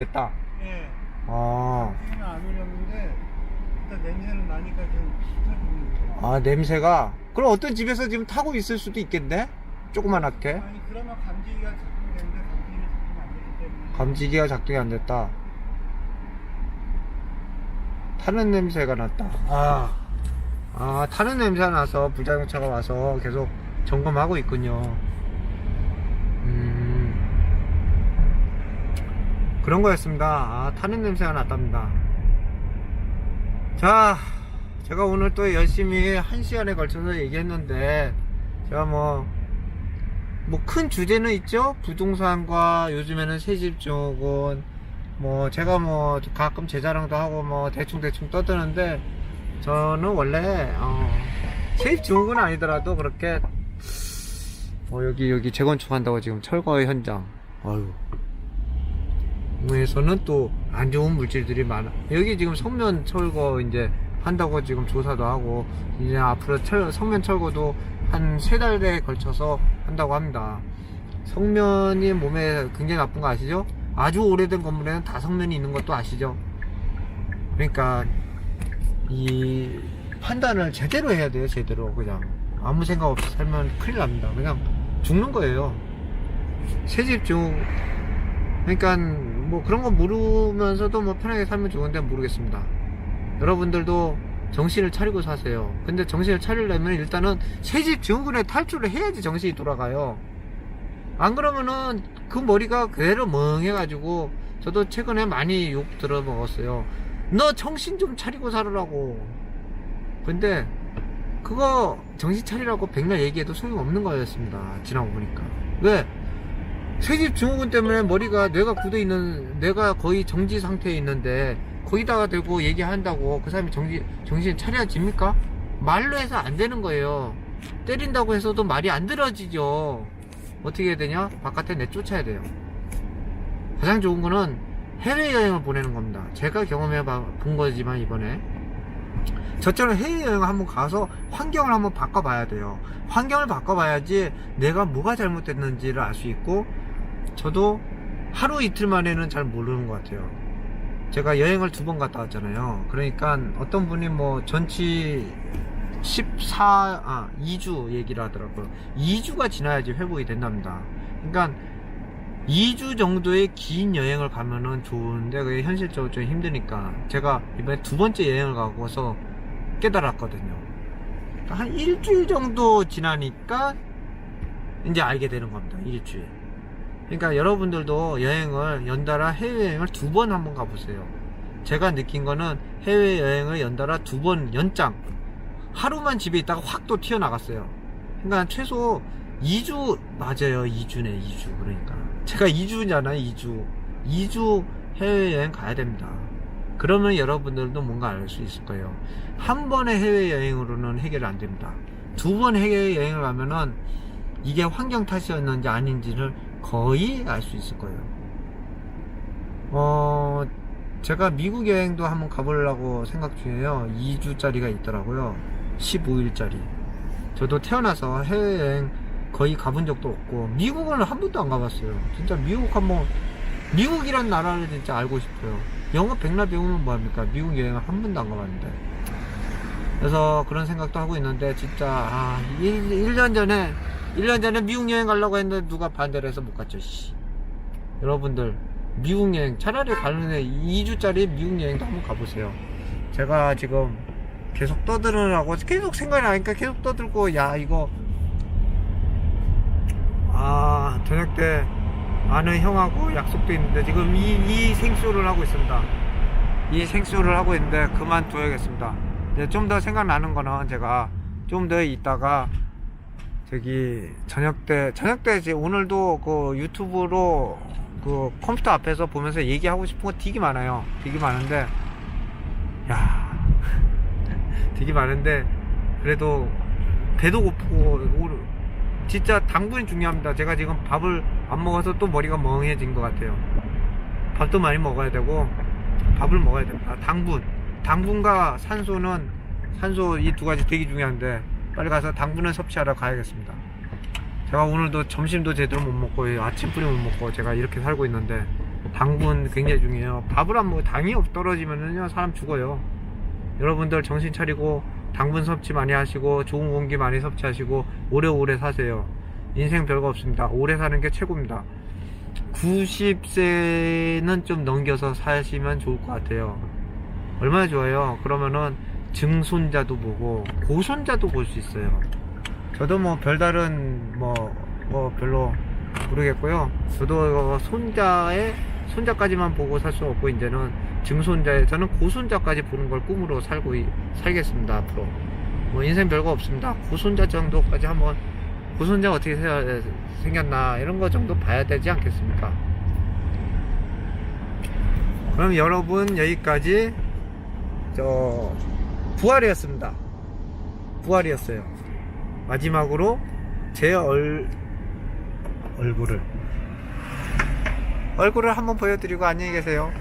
됐다. 예. 어. 지금은 안 오렸는데 일단 냄새는 나니까 지금 씻어주는 거예요. 아, 냄새가. 그럼 어떤 집에서 지금 타고 있을 수도 있겠네? 조그만하게. 아니 그러면 감지기가 작동되는데 감지기가 작동 안 되기 때문에 감지기가 작동이 안 됐다. 타는 냄새가 났다. 아. 아, 타는 냄새가 나서 불자동차가 와서 계속 점검하고 있군요. 그런 거였습니다. 아, 타는 냄새가 났답니다. 자, 제가 오늘 또 열심히 한 시간에 걸쳐서 얘기했는데, 제가 뭐, 뭐 큰 주제는 있죠. 부동산과 요즘에는 새집 증후군 뭐 제가 뭐 가끔 제 자랑도 하고 뭐 대충 대충 떠드는데 저는 원래 어 새집 증후군 아니더라도 그렇게 뭐 여기 여기 재건축한다고 지금 철거 현장 아유 에서는 또 안 좋은 물질들이 많아 여기 지금 성면 철거 이제 한다고 지금 조사도 하고 이제 앞으로 철, 성면 철거도 한 세 달에 걸쳐서 한다고 합니다. 성면이 몸에 굉장히 나쁜 거 아시죠? 아주 오래된 건물에는 다 성면이 있는 것도 아시죠? 그러니까 이 판단을 제대로 해야 돼요, 제대로 그냥 아무 생각 없이 살면 큰일 납니다. 그냥 죽는 거예요. 새집 중 그러니까 뭐 그런 거 모르면서도 뭐 편하게 살면 좋은데 모르겠습니다. 여러분들도 정신을 차리고 사세요. 근데 정신을 차리려면 일단은 새집 증후군에 탈출을 해야지 정신이 돌아가요. 안 그러면은 그 머리가 그대로 멍해가지고 저도 최근에 많이 욕 들어 먹었어요. 너 정신 좀 차리고 살으라고. 근데 그거 정신 차리라고 백날 얘기해도 소용없는 거였습니다. 지나고 보니까. 왜? 새집 증후군 때문에 머리가 뇌가 굳어 있는 뇌가 거의 정지 상태에 있는데 거기다가 대고 얘기한다고 그 사람이 정지 정신 차려집니까? 말로 해서 안 되는 거예요. 때린다고 해서도 말이 안 들어지죠. 어떻게 해야 되냐? 바깥에 내쫓아야 돼요. 가장 좋은 거는 해외여행을 보내는 겁니다. 제가 경험해 본 거지만 이번에 저처럼 해외여행을 한번 가서 환경을 한번 바꿔봐야 돼요. 환경을 바꿔봐야지 내가 뭐가 잘못됐는지를 알 수 있고 저도 하루 이틀 만에는 잘 모르는 것 같아요. 제가 여행을 두 번 갔다 왔잖아요. 그러니까 어떤 분이 뭐 전치 14, 아, 2주 얘기를 하더라고요. 2주가 지나야지 회복이 된답니다. 그러니까 2주 정도의 긴 여행을 가면은 좋은데 그게 현실적으로 좀 힘드니까 제가 이번에 두 번째 여행을 가고서 깨달았거든요. 그러니까 한 일주일 정도 지나니까 이제 알게 되는 겁니다. 일주일. 그러니까 여러분들도 여행을 연달아 해외여행을 두 번 한번 가보세요. 제가 느낀 거는 해외여행을 연달아 두 번 연장. 하루만 집에 있다가 확 또 튀어나갔어요. 그러니까 최소 2주, 맞아요. 2주네, 2주. 그러니까. 제가 2주잖아요, 2주. 2주 해외여행 가야 됩니다. 그러면 여러분들도 뭔가 알 수 있을 거예요. 한 번의 해외여행으로는 해결 안 됩니다. 두 번 해외여행을 가면은 이게 환경 탓이었는지 아닌지를 거의 알 수 있을 거예요. 어, 제가 미국 여행도 한번 가보려고 생각 중이에요. 2주짜리가 있더라고요. 15일짜리. 저도 태어나서 해외여행 거의 가본 적도 없고, 미국은 한 번도 안 가봤어요. 진짜 미국 한 번, 미국이란 나라를 진짜 알고 싶어요. 영어 백날 배우면 뭐합니까? 미국 여행을 한 번도 안 가봤는데. 그래서 그런 생각도 하고 있는데, 진짜, 아, 1, 1년 전에, 1년 전에 미국 여행 가려고 했는데 누가 반대를 해서 못 갔죠, 씨. 여러분들, 미국 여행, 차라리 가는 애 2주짜리 미국 여행도 한번 가보세요. 제가 지금 계속 떠들으라고 계속 생각이 나니까 계속 떠들고, 야, 이거, 아, 저녁 때 아는 형하고 약속도 있는데 지금 이, 이 생쇼를 하고 있습니다. 이 생쇼를 하고 있는데 그만둬야겠습니다. 좀 더 생각나는 거는 제가 좀 더 있다가 저기 저녁 때 저녁 때 이제 오늘도 그 유튜브로 그 컴퓨터 앞에서 보면서 얘기하고 싶은 거 되게 많아요. 되게 많은데 야 되게 많은데 그래도 배도 고프고 진짜 당분이 중요합니다. 제가 지금 밥을 안 먹어서 또 머리가 멍해진 것 같아요. 밥도 많이 먹어야 되고 밥을 먹어야 됩니다. 당분 당분과 산소는 산소 이 두 가지 되게 중요한데 빨리 가서 당분을 섭취하러 가야겠습니다. 제가 오늘도 점심도 제대로 못 먹고 아침뿐이 못 먹고 제가 이렇게 살고 있는데 당분 굉장히 중요해요. 밥을 안 먹고 당이 없 떨어지면은요 사람 죽어요. 여러분들 정신 차리고 당분 섭취 많이 하시고 좋은 공기 많이 섭취하시고 오래오래 사세요. 인생 별거 없습니다. 오래 사는 게 최고입니다. 90세는 좀 넘겨서 사시면 좋을 것 같아요. 얼마나 좋아요. 그러면은 증손자도 보고 고손자도 볼 수 있어요. 저도 뭐 별다른 뭐, 뭐 별로 모르겠고요. 저도 손자의 손자까지만 보고 살 수 없고 이제는 증손자에 저는 고손자까지 보는 걸 꿈으로 살고 이- 살겠습니다 앞으로. 뭐 인생 별거 없습니다. 고손자 정도까지 한번 고손자 어떻게 세- 생겼나 이런 거 정도 봐야 되지 않겠습니까? 그럼 여러분 여기까지 저 부활이었습니다. 부활이었어요. 마지막으로 제 얼, 얼굴을 얼굴을 한번 보여드리고 안녕히 계세요.